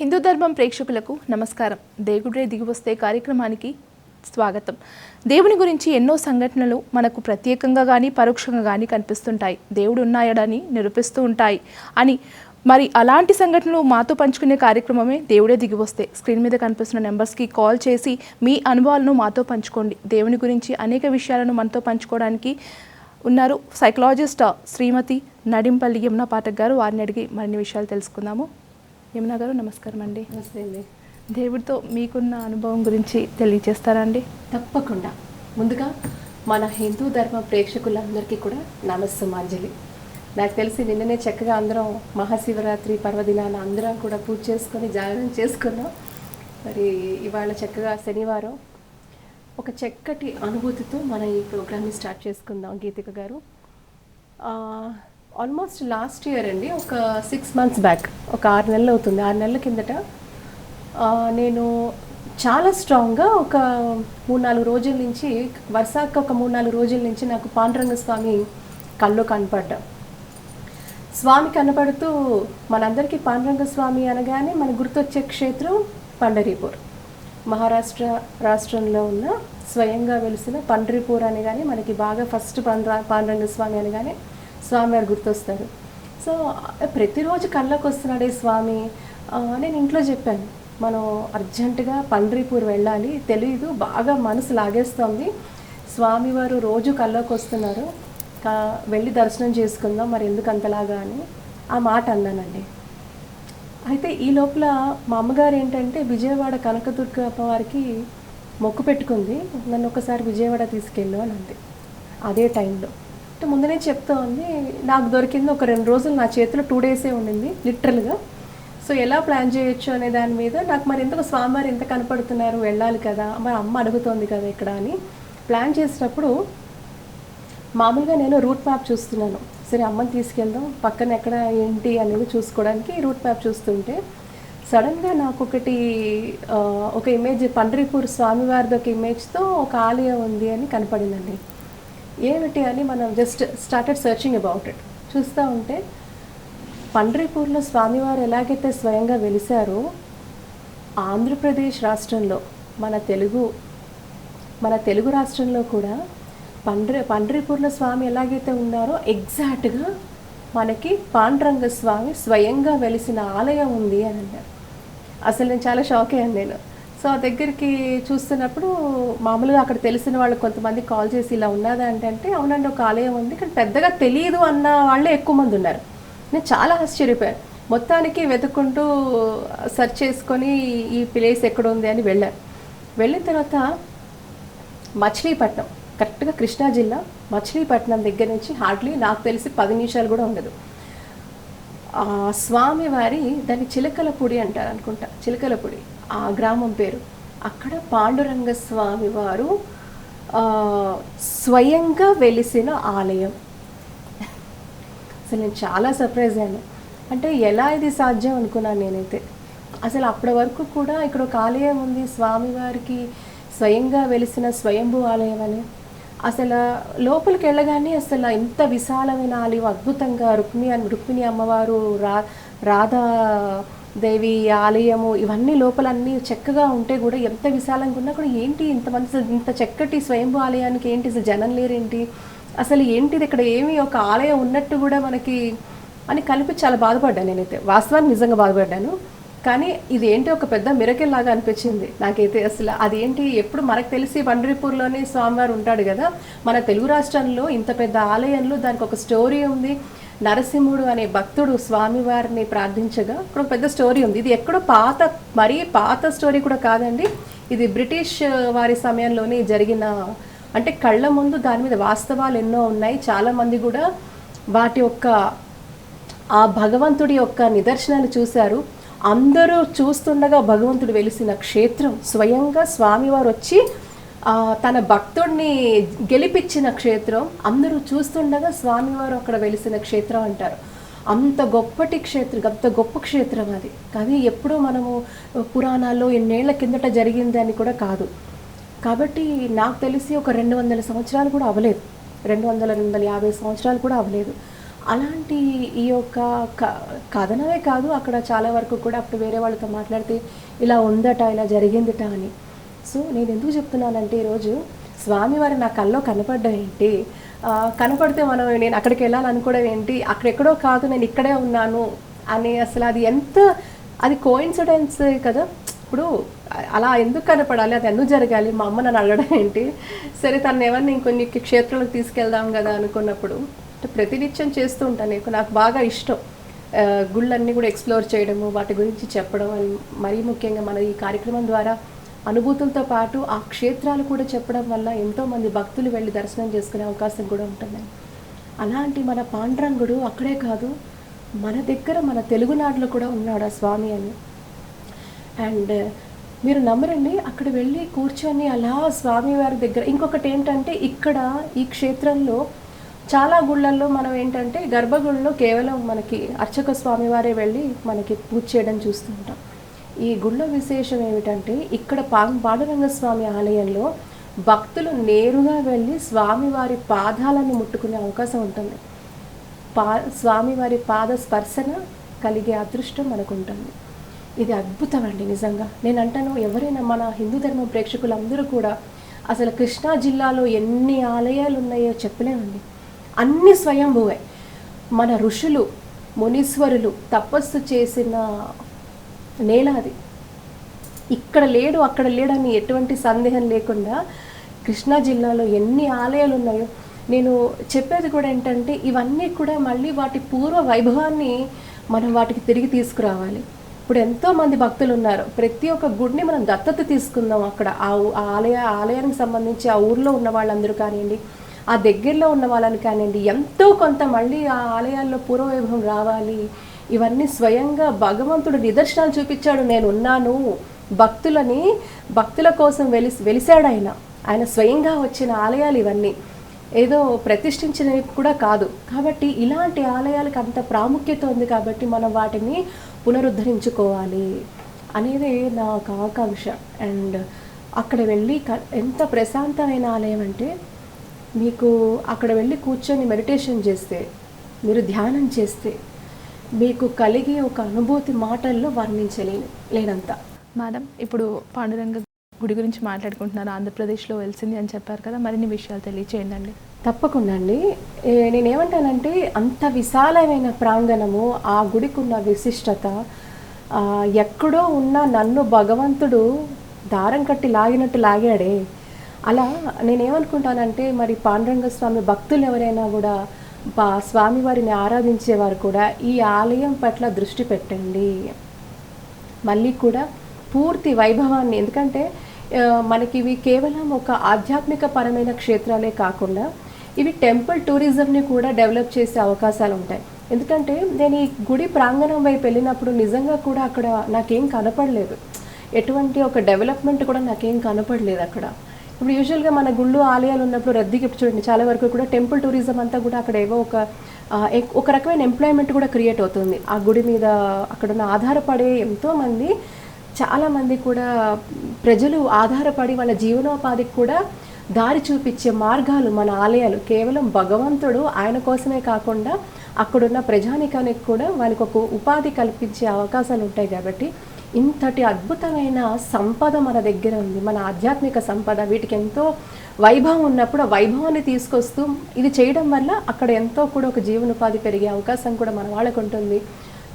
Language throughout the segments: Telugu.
హిందూ ధర్మం ప్రేక్షకులకు నమస్కారం. దేవుడే దిగివస్తే కార్యక్రమానికి స్వాగతం. దేవుని గురించి ఎన్నో సంఘటనలు మనకు ప్రత్యేకంగా కానీ పరోక్షంగా కానీ కనిపిస్తుంటాయి. దేవుడు ఉన్నాయడని నిరూపిస్తూ ఉంటాయి. అని మరి అలాంటి సంఘటనలు మాతో పంచుకునే కార్యక్రమమే దేవుడే దిగివస్తే. స్క్రీన్ మీద కనిపిస్తున్న నెంబర్స్కి కాల్ చేసి మీ అనుభవాలను మాతో పంచుకోండి. దేవుని గురించి అనేక విషయాలను మనతో పంచుకోవడానికి ఉన్నారు సైకలాజిస్ట్ శ్రీమతి నడింపల్లి యమున పాఠక్ గారు. వారిని అడిగి మరిన్ని విషయాలు తెలుసుకుందాము. యమున గారు నమస్కారం అండి. నమస్తే అండి. దేవుడితో మీకున్న అనుభవం గురించి తెలియజేస్తారా అండి? తప్పకుండా. ముందుగా మన హిందూ ధర్మ ప్రేక్షకులందరికీ కూడా నమస్సమాంజలి. నాకు తెలిసి నిన్ననే చక్కగా అందరం మహాశివరాత్రి పర్వదినాన అందరం కూడా పూజ చేసుకొని జాగరణ చేసుకున్నాం. మరి ఇవాళ చక్కగా శనివారం. ఒక చక్కటి అనుభూతితో మన ఈ ప్రోగ్రామ్ని స్టార్ట్ చేసుకుందాం గీతిక గారు. ఆల్మోస్ట్ లాస్ట్ ఇయర్ అండి ఒక సిక్స్ మంత్స్ బ్యాక్ ఒక ఆరు నెలలు అవుతుంది. ఆరు నెలల కిందట నేను చాలా స్ట్రాంగ్గా ఒక మూడు నాలుగు రోజుల నుంచి వరుసగా ఒక మూడు నాలుగు రోజుల నుంచి నాకు పాండురంగ స్వామి కళ్ళు కనపడ్డా. స్వామి కనపడుతూ మనందరికీ పాండురంగ స్వామి అనగానే మన గుర్తొచ్చే క్షేత్రం పండరీపూర్. మహారాష్ట్ర రాష్ట్రంలో ఉన్న స్వయంగా వెలిసిన పండరీపూర్ అనగానే మనకి బాగా ఫస్ట్ పండ్ర పాండురంగ స్వామి అనగానే స్వామివారు గుర్తొస్తారు. సో ప్రతిరోజు కళ్ళకు వస్తున్నాడే స్వామి నేను ఇంట్లో చెప్పాను మనం అర్జెంటుగా పండ్రీపూర్ వెళ్ళాలి తెలియదు బాగా మనసు లాగేస్తోంది. స్వామివారు రోజు కళ్ళకు వస్తున్నారు కా- వెళ్ళి దర్శనం చేసుకుందాం మరి ఎందుకు అంతలాగా అని ఆ మాట అన్నానండి. అయితే ఈ లోపల మా అమ్మగారు ఏంటంటే విజయవాడ కనకదుర్గ అమ్మవారికి మొక్కు పెట్టుకుంది. నన్ను ఒకసారి విజయవాడ తీసుకెళ్ళు అని అంది. అదే టైంలో. అంటే ముందనే చెప్తా ఉంది. నాకు దొరికింది ఒక రెండు రోజులు నా చేతిలో టూ డేసే ఉండింది లిటరల్గా సో ఎలా ప్లాన్ చేయొచ్చు అనే దాని మీద నాకు మరి ఎందుకు స్వామివారు ఎంత కనపడుతున్నారు వెళ్ళాలి కదా మరి అమ్మ అడుగుతోంది కదా ఇక్కడ అని ప్లాన్ చేసినప్పుడు మామూలుగా నేను రూట్ మ్యాప్ చూస్తున్నాను. సరే అమ్మని తీసుకెళ్దాం పక్కన ఎక్కడ ఏంటి అనేది చూసుకోవడానికి రూట్ మ్యాప్ చూస్తుంటే సడన్గా నాకు ఒకటి ఒక ఇమేజ్ పండ్రీపూర్ స్వామివారిది ఒక ఇమేజ్తో ఒక ఆలయం ఉంది అని కనపడిందండి. ఏమిటి అని మనం just started searching about it చూస్తూ ఉంటే పండరీపూర్లో స్వామివారు ఎలాగైతే స్వయంగా వెలిశారో ఆంధ్రప్రదేశ్ రాష్ట్రంలో మన తెలుగు మన తెలుగు రాష్ట్రంలో కూడా పండ్రి పండ్రిపూర్ల స్వామి ఎలాగైతే ఉన్నారో ఎగ్జాక్ట్గా మనకి పాండురంగ స్వామి స్వయంగా వెలిసిన ఆలయం ఉంది అని అన్నారు. అసలు నేను చాలా షాక్ అయ్యాను నేను. సో ఆ దగ్గరికి చూస్తున్నప్పుడు మామూలుగా అక్కడ తెలిసిన వాళ్ళు కొంతమంది కాల్ చేసి ఇలా ఉన్నదా అంటే అంటే అవునండి ఒక ఆలయం ఉంది కానీ పెద్దగా తెలియదు అన్న వాళ్ళే ఎక్కువ మంది ఉన్నారు. నేను చాలా ఆశ్చర్యపోయాను. మొత్తానికి వెతుక్కుంటూ సెర్చ్ చేసుకొని ఈ ప్లేస్ ఎక్కడ ఉంది అని వెళ్ళాను. వెళ్ళిన తర్వాత మచిలీపట్నం కరెక్ట్గా కృష్ణా జిల్లా మచిలీపట్నం దగ్గర నుంచి హార్డ్లీ నాకు తెలిసి పది నిమిషాలు కూడా ఉండదు. స్వామివారి దాన్ని చిలకలపూడి అంటారు అనుకుంటా చిలకలపూడి. ఆ గ్రామం పేరు. అక్కడ పాండురంగ స్వామి వారు స్వయంగా వెలిసిన ఆలయం. అసలు నేను చాలా సర్ప్రైజ్ అయ్యాను. అంటే ఎలా ఇది సాధ్యం అనుకున్నాను నేనైతే. అసలు అప్పటి వరకు కూడా ఇక్కడ ఒక ఆలయం ఉంది స్వామివారికి స్వయంగా వెలిసిన స్వయంభూ ఆలయం అని. అసలు లోపలికి వెళ్ళగానే అసలు ఇంత విశాలమైన ఆలయం అద్భుతంగా రుక్మిణి అని రుక్మిణి అమ్మవారు రా రాధా దేవి ఆలయము ఇవన్నీ లోపలన్నీ చక్కగా ఉంటే కూడా ఎంత విశాలంగా ఉన్నా కూడా ఏంటి ఇంతమంది ఇంత చక్కటి స్వయంభూ ఆలయానికి ఏంటి అసలు జనం లేరేంటి? అసలు ఏంటిది ఇక్కడ ఏమి ఒక ఆలయం ఉన్నట్టు కూడా మనకి అని కలిపి చాలా బాధపడ్డాను నేనైతే. వాస్తవానికి నిజంగా బాధపడ్డాను. కానీ ఇది ఏంటి ఒక పెద్ద మిరకెల్ లాగా అనిపించింది. నాకైతే అసలు అదేంటి? ఎప్పుడు మనకు తెలిసి పండరీపూర్లోనే స్వామివారు ఉంటాడు కదా. మన తెలుగు రాష్ట్రంలో ఇంత పెద్ద ఆలయంలో దానికి ఒక స్టోరీ ఉంది. నరసింహుడు అనే భక్తుడు స్వామివారిని ప్రార్థించగా ఇక్కడ ఒక పెద్ద స్టోరీ ఉంది. ఇది ఎక్కడో పాత మరీ పాత స్టోరీ కూడా కాదండి. ఇది బ్రిటిష్ వారి సమయంలోనే జరిగిన అంటే కళ్ళ ముందు దాని మీద వాస్తవాలు ఎన్నో ఉన్నాయి. చాలామంది కూడా వాటి యొక్క ఆ భగవంతుడి యొక్క నిదర్శనాలు చూశారు. అందరూ చూస్తుండగా భగవంతుడు వెలిసిన క్షేత్రం. స్వయంగా స్వామివారు వచ్చి తన భక్తుడిని గెలిపించిన క్షేత్రం అందరూ చూస్తుండగా స్వామివారు అక్కడ వెలిసిన క్షేత్రం అంటారు. అంత గొప్పటి క్షేత్రం అంత గొప్ప క్షేత్రం అది. కానీ ఎప్పుడో మనము పురాణాల్లో ఎన్నేళ్ళ కిందట జరిగింది అని కూడా కాదు. కాబట్టి నాకు తెలిసి ఒక రెండు వందల సంవత్సరాలు కూడా అవ్వలేదు. రెండు వందల రెండు వందల యాభై సంవత్సరాలు కూడా అవ్వలేదు. అలాంటి ఈ యొక్క క- కథనమే కాదు అక్కడ చాలా వరకు కూడా అప్పుడు వేరే వాళ్ళతో మాట్లాడితే ఇలా ఉందట ఇలా జరిగిందిట అని. సో నేను ఎందుకు చెప్తున్నానంటే ఈరోజు స్వామివారి నా కల్లో కనపడ్డం ఏంటి కనపడితే మనం నేను అక్కడికి వెళ్ళాలనుకోవడం ఏంటి అక్కడెక్కడో కాదు నేను ఇక్కడే ఉన్నాను అని అసలు అది ఎంత అది కోయిన్సిడెన్స్ కదా? ఇప్పుడు అలా ఎందుకు కనపడాలి? అది ఎందుకు జరగాలి? మా అమ్మ నన్ను అడగడం ఏంటి? సరే తను ఎవరిని ఇంకొన్ని క్షేత్రాలకు తీసుకెళ్దాం కదా అనుకున్నప్పుడు ప్రతినిత్యం చేస్తూ ఉంటాను. నాకు బాగా ఇష్టం. గుళ్ళన్నీ కూడా ఎక్స్ప్లోర్ చేయడము వాటి గురించి చెప్పడం మరీ ముఖ్యంగా మన ఈ కార్యక్రమం ద్వారా అనుభూతులతో పాటు ఆ క్షేత్రాలు కూడా చెప్పడం వల్ల ఎంతోమంది భక్తులు వెళ్ళి దర్శనం చేసుకునే అవకాశం కూడా ఉంటుందండి. అలాంటి మన పాండురంగుడు అక్కడే కాదు మన దగ్గర మన తెలుగునాడులో కూడా ఉన్నాడు ఆ స్వామి అని. అండ్ మీరు నమ్మరండి అక్కడ వెళ్ళి కూర్చొని అలా స్వామివారి దగ్గర ఇంకొకటి ఏంటంటే ఇక్కడ ఈ క్షేత్రంలో చాలా గుళ్ళల్లో మనం ఏంటంటే గర్భగుళ్ళలో కేవలం మనకి అర్చక స్వామివారే వెళ్ళి మనకి పూజ చేయడం చూస్తుంటాం ఈ గుళ్ళ విశేషం ఏమిటంటే ఇక్కడ పాండురంగస్వామి స్వామి ఆలయంలో భక్తులు నేరుగా వెళ్ళి స్వామివారి పాదాలను ముట్టుకునే అవకాశం ఉంటుంది. పా స్వామివారి పాద స్పర్శన కలిగే అదృష్టం మనకు ఉంటుంది ఇది అద్భుతం అండి నిజంగా. నేను అంటాను ఎవరైనా మన హిందూ ధర్మ ప్రేక్షకులందరూ కూడా అసలు కృష్ణా జిల్లాలో ఎన్ని ఆలయాలు ఉన్నాయో చెప్పలేమండి. అన్ని స్వయంభువే. మన ఋషులు మునీశ్వరులు తపస్సు చేసిన నేల అది. ఇక్కడ లేడు అక్కడ లేడని ఎటువంటి సందేహం లేకుండా కృష్ణా జిల్లాలో ఎన్ని ఆలయాలు ఉన్నాయో నేను చెప్పేది కూడా ఏంటంటే ఇవన్నీ కూడా మళ్ళీ వాటి పూర్వ వైభవాన్ని మనం వాటికి తిరిగి తీసుకురావాలి. ఇప్పుడు ఎంతోమంది భక్తులు ఉన్నారు. ప్రతి ఒక్క గుడిని మనం దత్తత తీసుకుందాం అక్కడ. ఆ ఆ ఆలయ ఆలయానికి సంబంధించి ఆ ఊర్లో ఉన్న వాళ్ళందరూ కానివ్వండి ఆ దగ్గరలో ఉన్న వాళ్ళని కానివ్వండి ఎంతో కొంత మళ్ళీ ఆ ఆలయాల్లో పూర్వవైభవం రావాలి. ఇవన్నీ స్వయంగా భగవంతుడు నిదర్శనాలు చూపించాడు. నేను ఉన్నాను. భక్తులని భక్తుల కోసం వెలి వెలిసాడు ఆయన. ఆయన స్వయంగా వచ్చిన ఆలయాలు ఇవన్నీ. ఏదో ప్రతిష్ఠించినవి కూడా కాదు. కాబట్టి ఇలాంటి ఆలయాలకు అంత ప్రాముఖ్యత ఉంది కాబట్టి మనం వాటిని పునరుద్ధరించుకోవాలి అనేది నా ఒక ఆకాంక్ష. అండ్ అక్కడ వెళ్ళి ఎంత ప్రశాంతమైన ఆలయం అంటే మీకు అక్కడ వెళ్ళి కూర్చొని మెడిటేషన్ చేస్తే మీరు ధ్యానం చేస్తే మీకు కలిగే ఒక అనుభూతి మాటల్లో వర్ణించలేను లేనంత. మేడం ఇప్పుడు పాండురంగ గుడి గురించి మాట్లాడుకుంటున్నారు. ఆంధ్రప్రదేశ్లో వెలిసింది అని చెప్పారు కదా మరిన్ని విషయాలు తెలియచేయండి తప్పకుండా అండి. నేనేమంటానంటే అంత విశాలమైన ప్రాంగణము ఆ గుడికి ఉన్న విశిష్టత ఎక్కడో ఉన్న నన్ను భగవంతుడు దారం కట్టి లాగినట్టు లాగాడే. అలా నేనేమనుకుంటానంటే మరి పాండురంగ స్వామి భక్తులు ఎవరైనా కూడా స్వామివారిని ఆరాధించేవారు కూడా ఈ ఆలయం పట్ల దృష్టి పెట్టండి. మళ్ళీ కూడా పూర్తి వైభవాన్ని ఎందుకంటే మనకి ఇవి కేవలం ఒక ఆధ్యాత్మిక పరమైన క్షేత్రాలే కాకుండా ఇవి టెంపుల్ టూరిజంని కూడా డెవలప్ చేసే అవకాశాలు ఉంటాయి. ఎందుకంటే నేను ఈ గుడి ప్రాంగణం వైపు వెళ్ళినప్పుడు నిజంగా కూడా అక్కడ నాకేం కనపడలేదు. ఎటువంటి ఒక డెవలప్మెంట్ కూడా నాకేం కనపడలేదు అక్కడ. ఇప్పుడు యూజువల్గా మన గుళ్ళు ఆలయాలు ఉన్నప్పుడు రద్దీకి ఇప్పుడు చూడండి. చాలా వరకు కూడా టెంపుల్ టూరిజం అంతా కూడా అక్కడ ఏవో ఒక ఒక రకమైన ఎంప్లాయ్మెంట్ కూడా క్రియేట్ అవుతుంది. ఆ గుడి మీద అక్కడ ఉన్న ఆధారపడే ఎంతోమంది చాలామంది కూడా ప్రజలు ఆధారపడి వాళ్ళ జీవనోపాధికి కూడా దారి చూపించే మార్గాలు మన ఆలయాలు. కేవలం భగవంతుడు ఆయన కోసమే కాకుండా అక్కడున్న ప్రజానికానికి కూడా వాళ్ళకి ఒక ఉపాధి కల్పించే అవకాశాలు ఉంటాయి కాబట్టి ఇంతటి అద్భుతమైన సంపద మన దగ్గర ఉంది. మన ఆధ్యాత్మిక సంపద వీటికి ఎంతో వైభవం ఉన్నప్పుడు ఆ వైభవాన్ని తీసుకొస్తూ ఇది చేయడం వల్ల అక్కడ ఎంతో కూడా ఒక జీవనోపాధి పెరిగే అవకాశం కూడా మన వాళ్ళకు ఉంటుంది.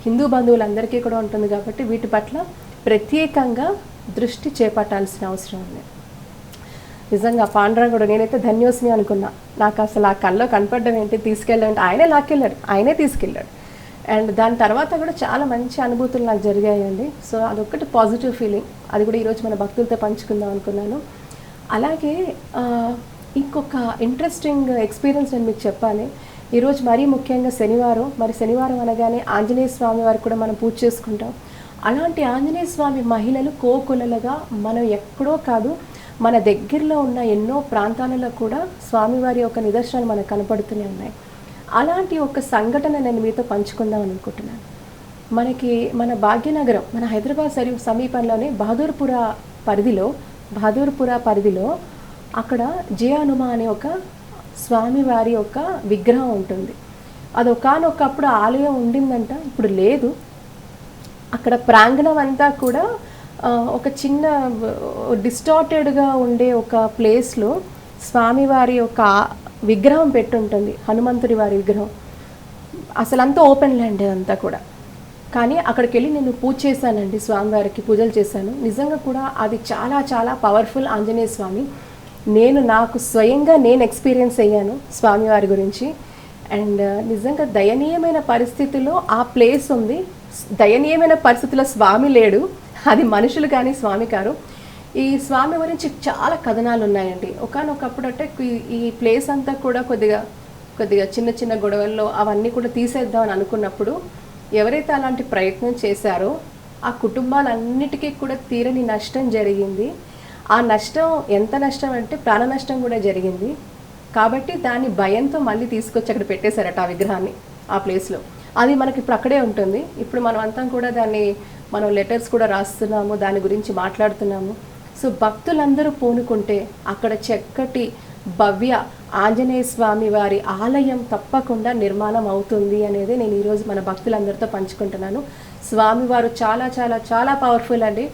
హిందూ బంధువులందరికీ కూడా ఉంటుంది కాబట్టి వీటి పట్ల ప్రత్యేకంగా దృష్టి చేపట్టాల్సిన అవసరం ఉంది. నిజంగా పాండురంగుడు నేనైతే ధన్యోసిని అనుకున్నా. నాకు అసలు ఆ కళ్ళలో కనపడడం ఏంటి? తీసుకెళ్ళాలంటే ఆయనే లాక్కెళ్ళాడు. ఆయనే తీసుకెళ్ళాడు. అండ్ దాని తర్వాత కూడా చాలా మంచి అనుభూతులు నాకు జరిగాయండి. సో అదొక్కటి పాజిటివ్ ఫీలింగ్ అది కూడా ఈరోజు మన భక్తులతో పంచుకుందాం అనుకున్నాను. అలాగే ఇంకొక ఇంట్రెస్టింగ్ ఎక్స్పీరియన్స్ నేను మీకు చెప్పాలి. ఈరోజు మరీ ముఖ్యంగా శనివారం. మరి శనివారం అనగానే ఆంజనేయ స్వామి వారికి కూడా మనం పూజ చేసుకుంటాం. అలాంటి ఆంజనేయ స్వామి మహిళలు కోకులలుగా మనం ఎక్కడో కాదు మన దగ్గరలో ఉన్న ఎన్నో ప్రాంతాలలో కూడా స్వామివారి యొక్క నిదర్శనాలు మనకు కనపడుతూనే ఉన్నాయి. అలాంటి ఒక సంఘటన నేను మీతో పంచుకుందాం అనుకుంటున్నాను. మనకి మన భాగ్యనగరం మన హైదరాబాద్ సరి సమీపంలోనే బహదూర్పుర పరిధిలో బహదూర్పుర పరిధిలో అక్కడ జయ అనే ఒక స్వామివారి యొక్క విగ్రహం ఉంటుంది. అది ఒకనొకప్పుడు ఆలయం ఉండిందంట ఇప్పుడు లేదు. అక్కడ ప్రాంగణం అంతా కూడా ఒక చిన్న డిస్టార్టెడ్గా ఉండే ఒక ప్లేస్లో స్వామివారి యొక్క విగ్రహం పెట్టుంటుంది హనుమంతుడి వారి విగ్రహం. అసలు అంతా ఓపెన్ ల్యాండ్ అంతా కూడా. కానీ అక్కడికి వెళ్ళి నేను పూజ చేశానండి స్వామివారికి పూజలు చేశాను. నిజంగా కూడా అది చాలా చాలా పవర్ఫుల్ ఆంజనేయ స్వామి. నేను నాకు స్వయంగా నేను ఎక్స్పీరియన్స్ అయ్యాను స్వామివారి గురించి. అండ్ నిజంగా దయనీయమైన పరిస్థితిలో ఆ ప్లేస్ ఉంది. దయనీయమైన పరిస్థితిలో స్వామి లేడు. అది మనుషులు కానీ స్వామి కారు. ఈ స్వామి గురించి చాలా కథనాలు ఉన్నాయండి. ఒకనొకప్పుడు అంటే ఈ- ప్లేస్ అంతా కూడా కొద్దిగా కొద్దిగా చిన్న చిన్న గొడవల్లో అవన్నీ కూడా తీసేద్దామని అనుకున్నప్పుడు ఎవరైతే అలాంటి ప్రయత్నం చేశారో ఆ కుటుంబాలన్నిటికీ కూడా తీరని నష్టం జరిగింది. ఆ నష్టం ఎంత నష్టం అంటే ప్రాణ నష్టం కూడా జరిగింది. కాబట్టి దాన్ని భయంతో మళ్ళీ తీసుకొచ్చి అక్కడ పెట్టేశారట ఆ విగ్రహాన్ని ఆ ప్లేస్లో అది మనకి ఇప్పుడు అక్కడే ఉంటుంది. ఇప్పుడు మనం అంతా కూడా దాన్ని మనం లెటర్స్ కూడా రాస్తున్నాము దాని గురించి మాట్లాడుతున్నాము. సో భక్తులందరూ పూనుకుంటే అక్కడ చక్కటి భవ్య ఆంజనేయ స్వామి వారి ఆలయం తప్పకుండా నిర్మాణం అవుతుంది అనేది నేను ఈరోజు మన భక్తులందరితో పంచుకుంటున్నాను. స్వామివారు చాలా చాలా చాలా పవర్ఫుల్ అండి.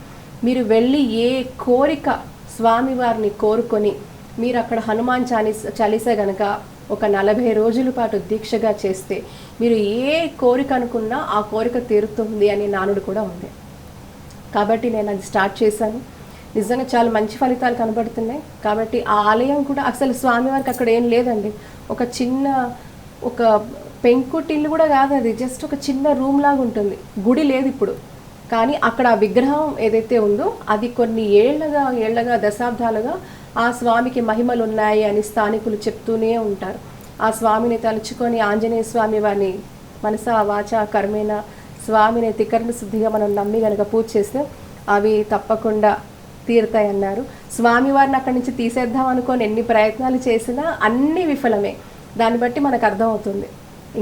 మీరు వెళ్ళి ఏ కోరిక స్వామివారిని కోరుకొని మీరు అక్కడ హనుమాన్ చాలీస చాలీసా గనక ఒక నలభై రోజుల పాటు దీక్షగా చేస్తే మీరు ఏ కోరిక అనుకున్నా ఆ కోరిక తీరుతుంది అనే నానుడు కూడా ఉంది. కాబట్టి నేను అది స్టార్ట్ చేశాను. నిజంగా చాలా మంచి ఫలితాలు కనబడుతున్నాయి. కాబట్టి ఆ ఆలయం కూడా అసలు స్వామివారికి అక్కడ ఏం లేదండి. ఒక చిన్న ఒక పెంకుటిల్లు కూడా కాదు అది. జస్ట్ ఒక చిన్న రూమ్ లాగా ఉంటుంది. గుడి లేదు ఇప్పుడు. కానీ అక్కడ ఆ విగ్రహం ఏదైతే ఉందో అది కొన్ని ఏళ్ళగా ఏళ్ళగా దశాబ్దాలుగా ఆ స్వామికి మహిమలు ఉన్నాయి అని స్థానికులు చెప్తూనే ఉంటారు. ఆ స్వామిని తలుచుకొని ఆంజనేయ స్వామి వారిని మనస వాచ కర్మేణ స్వామిని తికరణ శుద్ధిగా మనం నమ్మి గనక పూజ చేస్తే అవి తప్పకుండా తీరుతాయి అన్నారు స్వామివారిని అక్కడి నుంచి తీసేద్దాం అనుకొని ఎన్ని ప్రయత్నాలు చేసినా అన్నీ విఫలమే. దాన్ని బట్టి మనకు అర్థమవుతుంది.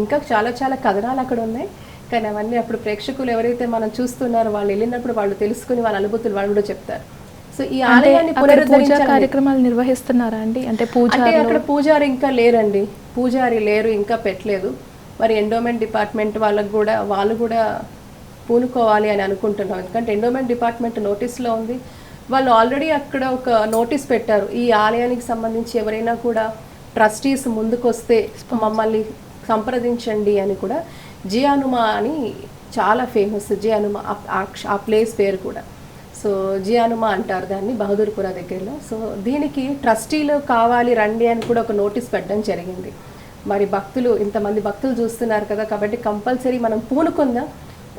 ఇంకా చాలా చాలా కథనాలు అక్కడ ఉన్నాయి. కానీ అవన్నీ అప్పుడు ప్రేక్షకులు ఎవరైతే మనం చూస్తున్నారో వాళ్ళు వెళ్ళినప్పుడు వాళ్ళు తెలుసుకుని వాళ్ళ అనుభూతులు వాళ్ళు కూడా చెప్తారు. సో ఈ ఆలయాన్ని పునరుద్ధరించాలని కార్యక్రమాలు నిర్వహిస్తున్నారా అండి? అంటే పూజ అంటే అక్కడ పూజారి ఇంకా లేరండి. పూజారి లేరు ఇంకా పెట్టలేదు. మరి ఎండోమెంట్ డిపార్ట్మెంట్ వాళ్ళకు కూడా వాళ్ళు కూడా పూనుకోవాలి అని అనుకుంటున్నాం. ఎందుకంటే ఎండోమెంట్ డిపార్ట్మెంట్ నోటీస్లో ఉంది. వాళ్ళు ఆల్రెడీ అక్కడ ఒక నోటీస్ పెట్టారు. ఈ ఆలయానికి సంబంధించి ఎవరైనా కూడా ట్రస్టీస్ ముందుకొస్తే మమ్మల్ని సంప్రదించండి అని కూడా జే హనుమా అని చాలా ఫేమస్ జే హనుమా ఆ- ఆ ప్లేస్ పేరు కూడా. సో జియానుమా అంటారు దాన్ని బహదూర్పుర దగ్గరలో. సో దీనికి ట్రస్టీలు కావాలి రండి అని కూడా ఒక నోటీస్ పెట్టడం జరిగింది. మరి భక్తులు ఇంతమంది భక్తులు చూస్తున్నారు కదా కాబట్టి కంపల్సరీ మనం పూనుకుందాం.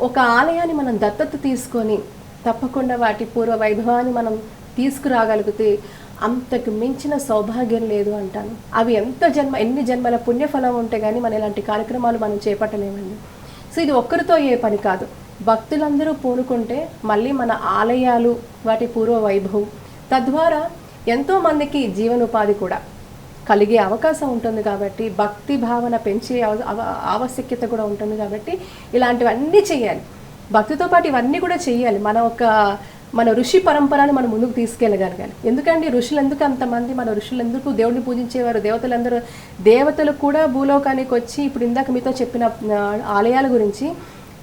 ఒక ఆలయాన్ని మనం దత్తత తీసుకొని తప్పకుండా వాటి పూర్వ వైభవాన్ని మనం తీసుకురాగలిగితే అంతకు మించిన సౌభాగ్యం లేదు అంటాను. అవి ఎంత జన్మ ఎన్ని జన్మల పుణ్యఫలం ఉంటే కానీ మన ఇలాంటి కార్యక్రమాలు మనం చేపట్టలేమండి. సో ఇది ఒక్కరితో ఏ పని కాదు. భక్తులందరూ పూనుకుంటే మళ్ళీ మన ఆలయాలు వాటి పూర్వ వైభవం. తద్వారా ఎంతో మందికి జీవనోపాధి కూడా కలిగే అవకాశం ఉంటుంది కాబట్టి భక్తి భావన పెంచే అవ- ఆవశ్యకత కూడా ఉంటుంది కాబట్టి ఇలాంటివన్నీ చేయాలి. భక్తితో పాటు ఇవన్నీ కూడా చేయాలి మన ఒక మన ఋషి పరంపరను మనం ముందుకు తీసుకెళ్ళగలగాలి. ఎందుకంటే ఋషులు ఎందుకు అంతమంది? మన ఋషులు ఎందుకు దేవుడిని పూజించేవారు? దేవతలందరూ దేవతలు కూడా భూలోకానికి వచ్చి ఇప్పుడు ఇందాక మీతో చెప్పిన ఆలయాల గురించి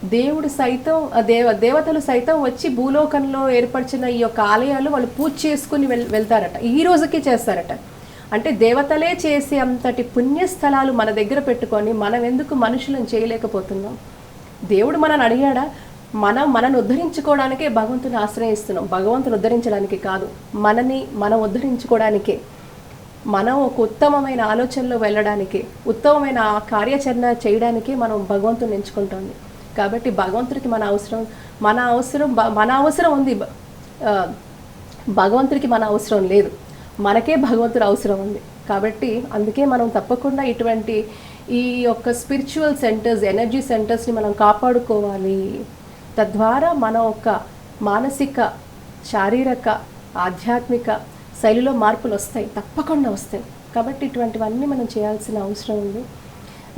దేవుడు సైతం దేవ దేవతలు సైతం వచ్చి భూలోకంలో ఏర్పరిచిన ఈ యొక్క ఆలయాలు వాళ్ళు పూజ చేసుకుని వెళ్ వెళ్తారట. ఈ రోజుకి చేస్తారట. అంటే దేవతలే చేసే అంతటి పుణ్యస్థలాలు మన దగ్గర పెట్టుకొని మనం ఎందుకు మనుషులను చేయలేకపోతున్నాం? దేవుడు మనని అడిగాడా? మనం మనను ఉద్ధరించుకోవడానికే భగవంతుని ఆశ్రయిస్తున్నాం. భగవంతుని ఉద్ధరించడానికి కాదు మనని మనం ఉద్ధరించుకోవడానికే మనం ఒక ఉత్తమమైన ఆలోచనలో వెళ్ళడానికి ఉత్తమమైన కార్యాచరణ చేయడానికి మనం భగవంతుని ఎంచుకుంటుంది కాబట్టి భగవంతుడికి మన అవసరం మన అవసరం మన అవసరం ఉంది. భగవంతుడికి మన అవసరం లేదు. మనకే భగవంతుడు అవసరం ఉంది. కాబట్టి అందుకే మనం తప్పకుండా ఇటువంటి ఈ యొక్క స్పిరిచువల్ సెంటర్స్ ఎనర్జీ సెంటర్స్ని మనం కాపాడుకోవాలి. తద్వారా మన ఒక మానసిక శారీరక ఆధ్యాత్మిక శైలిలో మార్పులు వస్తాయి తప్పకుండా వస్తాయి. కాబట్టి ఇటువంటివన్నీ మనం చేయాల్సిన అవసరం ఉంది.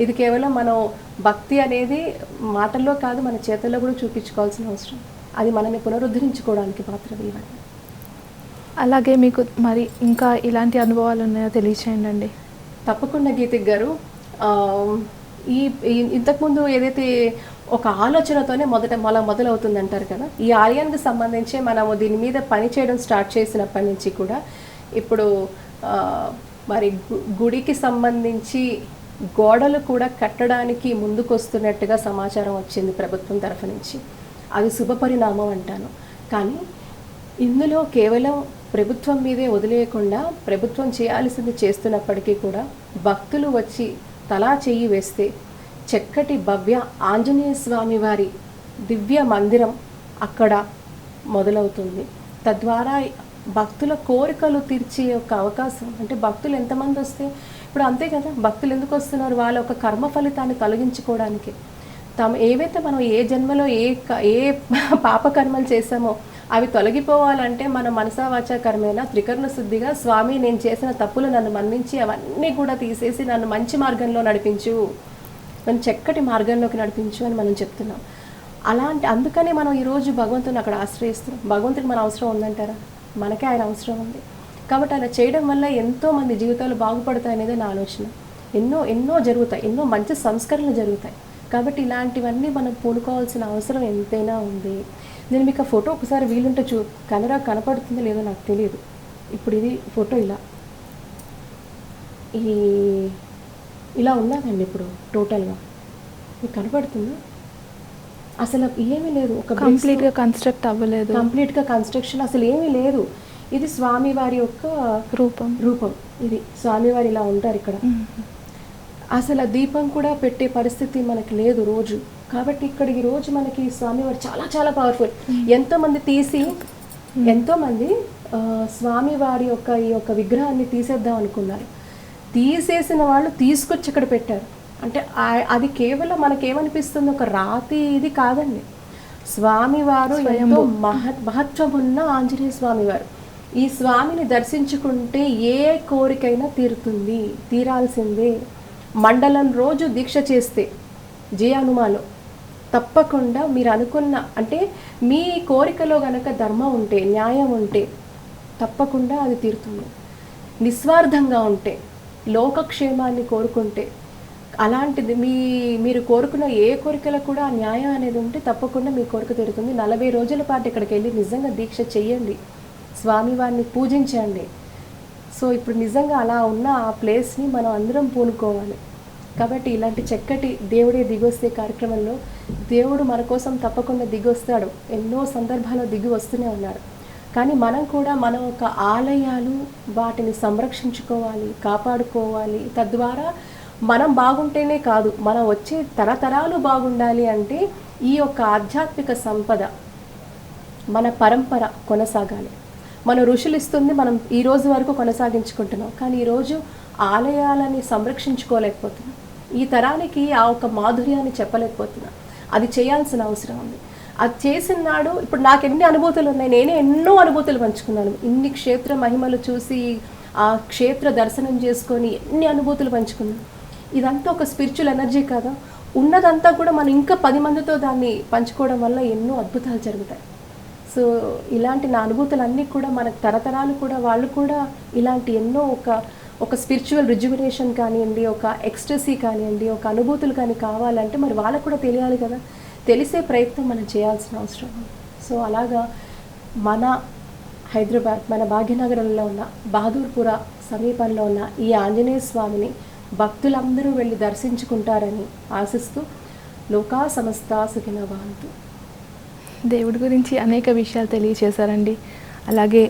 ఇది కేవలం మనం భక్తి అనేది మాటల్లో కాదు మన చేతుల్లో కూడా చూపించుకోవాల్సిన అవసరం. అది మనల్ని పునరుద్ధరించుకోవడానికి మాత్రమే ఇవన్నీ అలాగే మీకు మరి ఇంకా ఇలాంటి అనుభవాలు ఉన్నాయో తెలియచేయండి అండి తప్పకుండా గీతిక్ గారు. ఈ- ఇంతకుముందు ఏదైతే ఒక ఆలోచనతోనే మొదట మొల మొదలవుతుంది అంటారు కదా? ఈ ఆలయానికి సంబంధించి మనము దీని మీద పని చేయడం స్టార్ట్ చేసినప్పటి నుంచి కూడా ఇప్పుడు మరి గు- గుడికి సంబంధించి గోడలు కూడా కట్టడానికి ముందుకొస్తున్నట్టుగా సమాచారం వచ్చింది ప్రభుత్వం తరఫు నుంచి. అది శుభపరిణామం అంటాను. కానీ ఇందులో కేవలం ప్రభుత్వం మీదే వదిలేయకుండా ప్రభుత్వం చేయాల్సింది చేస్తున్నప్పటికీ కూడా భక్తులు వచ్చి తలా చెయ్యి వేస్తే చక్కటి భవ్య ఆంజనేయ స్వామి వారి దివ్య మందిరం అక్కడ మొదలవుతుంది. తద్వారా భక్తుల కోరికలు తీర్చే ఒక అవకాశం. అంటే భక్తులు ఎంతమంది వస్తే ఇప్పుడు అంతే కదా భక్తులు ఎందుకు వస్తున్నారు? వాళ్ళ ఒక కర్మ ఫలితాన్ని తొలగించుకోవడానికి. తాము ఏవైతే మనం ఏ జన్మలో ఏ ఏ పాపకర్మలు చేశామో చేసామో అవి తొలగిపోవాలంటే మన మనసావాచ త్రికరణ శుద్ధిగా స్వామి నేను చేసిన తప్పులు నన్ను మన్నించి అవన్నీ కూడా తీసేసి నన్ను మంచి మార్గంలో నడిపించు. మనం చక్కటి మార్గంలోకి నడిపించు అని మనం చెప్తున్నాం. అలాంటి అందుకనే మనం ఈరోజు భగవంతుని అక్కడ ఆశ్రయిస్తున్నాం. భగవంతుడికి మన అవసరం ఉందంటారా? మనకే ఆయన అవసరం ఉంది. కాబట్టి అలా చేయడం వల్ల ఎంతో మంది జీవితాలు బాగుపడతాయి అనేది నా ఆలోచన. ఎన్నో ఎన్నో జరుగుతాయి. ఎన్నో మంచి సంస్కరణలు జరుగుతాయి. కాబట్టి ఇలాంటివన్నీ మనం పూనుకోవాల్సిన అవసరం ఎంతైనా ఉంది. నేను మీకు ఆ ఫోటో ఒకసారి వీలుంటే చూ కెమెరా కనపడుతుందో లేదో నాకు తెలియదు. ఇప్పుడు ఇది ఫోటో ఇలా. ఈ ఇలా ఉన్నదండి ఇప్పుడు టోటల్గా మీకు కనపడుతుందా? అసలు ఏమీ లేదు. ఒక కంప్లీట్గా కన్స్ట్రక్ట్ అవ్వలేదు. కంప్లీట్గా కన్స్ట్రక్షన్ అసలు ఏమీ లేదు. ఇది స్వామివారి యొక్క రూపం. రూపం. ఇది స్వామివారి ఇలా ఉంటారు ఇక్కడ. అసలు ఆ దీపం కూడా పెట్టే పరిస్థితి మనకి లేదు రోజు. కాబట్టి ఇక్కడ ఈ రోజు మనకి స్వామివారు చాలా చాలా పవర్ఫుల్ ఎంతో మంది తీసి ఎంతో మంది ఆ, స్వామివారి యొక్క ఈ యొక్క విగ్రహాన్ని తీసేద్దాం అనుకున్నారు. తీసేసిన వాళ్ళు తీసుకొచ్చి ఇక్కడ పెట్టారు. అంటే అది కేవలం మనకేమనిపిస్తుంది? ఒక రాతి ఇది కాదండి. స్వామివారు ఎంతో మహత్ మహత్వం ఉన్న ఆంజనేయ స్వామివారు. ఈ స్వామిని దర్శించుకుంటే ఏ కోరికైనా తీరుతుంది తీరాల్సిందే. మండలం రోజు దీక్ష చేస్తే జయ హనుమాలో తప్పకుండా మీరు అనుకున్న అంటే మీ కోరికలో గనక ధర్మం ఉంటే న్యాయం ఉంటే తప్పకుండా అది తీరుతుంది. నిస్వార్థంగా ఉంటే లోకక్షేమాన్ని కోరుకుంటే అలాంటిది మీ మీరు కోరుకున్న ఏ కోరికలకు కూడా ఆ న్యాయం అనేది ఉంటే తప్పకుండా మీ కోరిక తీరుతుంది. నలభై రోజుల పాటు ఇక్కడికి వెళ్ళి నిజంగా దీక్ష చెయ్యండి. స్వామివారిని పూజించండి. సో ఇప్పుడు నిజంగా అలా ఉన్న ఆ ప్లేస్ని మనం అందరం పూనుకోవాలి. కాబట్టి ఇలాంటి చక్కటి దేవుడే దిగొస్తే కార్యక్రమంలో దేవుడు మన కోసం తప్పకుండా దిగొస్తాడు. ఎన్నో సందర్భాల్లో దిగి వస్తూనే ఉన్నాడు కానీ మనం కూడా మన ఒక ఆలయాలు వాటిని సంరక్షించుకోవాలి కాపాడుకోవాలి. తద్వారా మనం బాగుంటేనే కాదు మనం వచ్చే తరతరాలు బాగుండాలి అంటే ఈ యొక్క ఆధ్యాత్మిక సంపద మన పరంపర కొనసాగాలి. మన ఋషులు ఇస్తుంది మనం ఈ రోజు వరకు కొనసాగించుకుంటున్నాం కానీ ఈరోజు ఆలయాలని సంరక్షించుకోలేకపోతున్నాం. ఈ తరానికి ఆ ఒక మాధుర్యాన్ని చెప్పలేకపోతున్నాం. అది చేయాల్సిన అవసరం ఉంది. అది చేసిన నాడు ఇప్పుడు నాకు ఎన్ని అనుభూతులు ఉన్నాయి నేనే ఎన్నో అనుభూతులు పంచుకున్నాను. ఇన్ని క్షేత్ర మహిమలు చూసి ఆ క్షేత్ర దర్శనం చేసుకొని ఎన్ని అనుభూతులు పంచుకున్నాను. ఇదంతా ఒక స్పిరిచువల్ ఎనర్జీ కదా? ఉన్నదంతా కూడా మనం ఇంకా పది మందితో దాన్ని పంచుకోవడం వల్ల ఎన్నో అద్భుతాలు జరుగుతాయి. సో ఇలాంటి నా అనుభూతులన్నీ కూడా మనకు తరతరాలు కూడా వాళ్ళు కూడా ఇలాంటి ఎన్నో ఒక ఒక స్పిరిచువల్ రిజ్యుమినేషన్ కానివ్వండి ఒక ఎక్స్ట్రసీ కానివ్వండి ఒక అనుభూతులు కానీ కావాలంటే మరి వాళ్ళకు కూడా తెలియాలి కదా. తెలిసే ప్రయత్నం మనం చేయాల్సిన అవసరం. సో అలాగా మన హైదరాబాద్ మన భాగ్యనగరంలో ఉన్న బహదూర్పుర సమీపంలో ఉన్న ఈ ఆంజనేయ స్వామిని భక్తులందరూ వెళ్ళి దర్శించుకుంటారని ఆశిస్తూ లోకా సమస్త సుఖిన భవంతు దేవుడి గురించి అనేక విషయాలు తెలియచేశారండి. అలాగే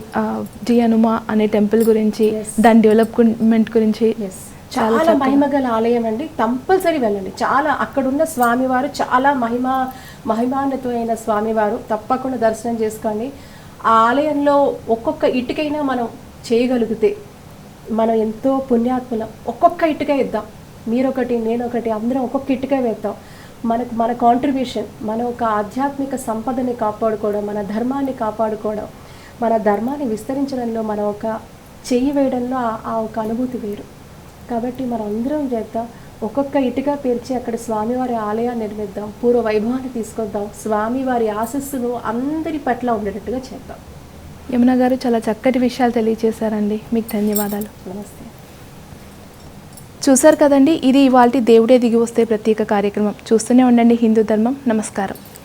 జి హనుమ అనే టెంపుల్ గురించి. దాని డెవలప్మెంట్ గురించి ఎస్ చాలా మహిమగల ఆలయం అండి. కంపల్సరీ వెళ్ళండి. చాలా అక్కడున్న స్వామివారు చాలా మహిమ మహిమాన్వితమైన స్వామివారు తప్పకుండా దర్శనం చేసుకోండి. ఆ ఆలయంలో ఒక్కొక్క ఇటుకైనా మనం చేయగలిగితే మనం ఎంతో పుణ్యాత్ములం. ఒక్కొక్క ఇటుక ఇద్దాం మీరొకటి నేనొకటి అందరం ఒక్కొక్క ఇటుక వేద్దాం. మనకు మన కాంట్రిబ్యూషన్ మన ఒక ఆధ్యాత్మిక సంపదని కాపాడుకోవడం మన ధర్మాన్ని కాపాడుకోవడం మన ధర్మాన్ని విస్తరించడంలో మన ఒక చెయ్యి వేయడంలో ఆ- ఆ ఒక అనుభూతి వేరు. కాబట్టి మనం అందరం చేద్దాం. ఒక్కొక్క ఇటుక పేర్చి అక్కడ స్వామివారి ఆలయాన్ని నిర్మిద్దాం. పూర్వ వైభవాన్ని తీసుకొద్దాం. స్వామివారి ఆశస్సును అందరి పట్ల ఉండేటట్టుగా చేద్దాం. యమున గారు చాలా చక్కటి విషయాలు తెలియచేశారండి. మీకు ధన్యవాదాలు. నమస్తే. చూసారు కదండి ఇది ఇవాళ దేవుడే దిగి వస్తే ప్రత్యేక కార్యక్రమం. చూస్తూనే ఉండండి హిందూ ధర్మం. నమస్కారం.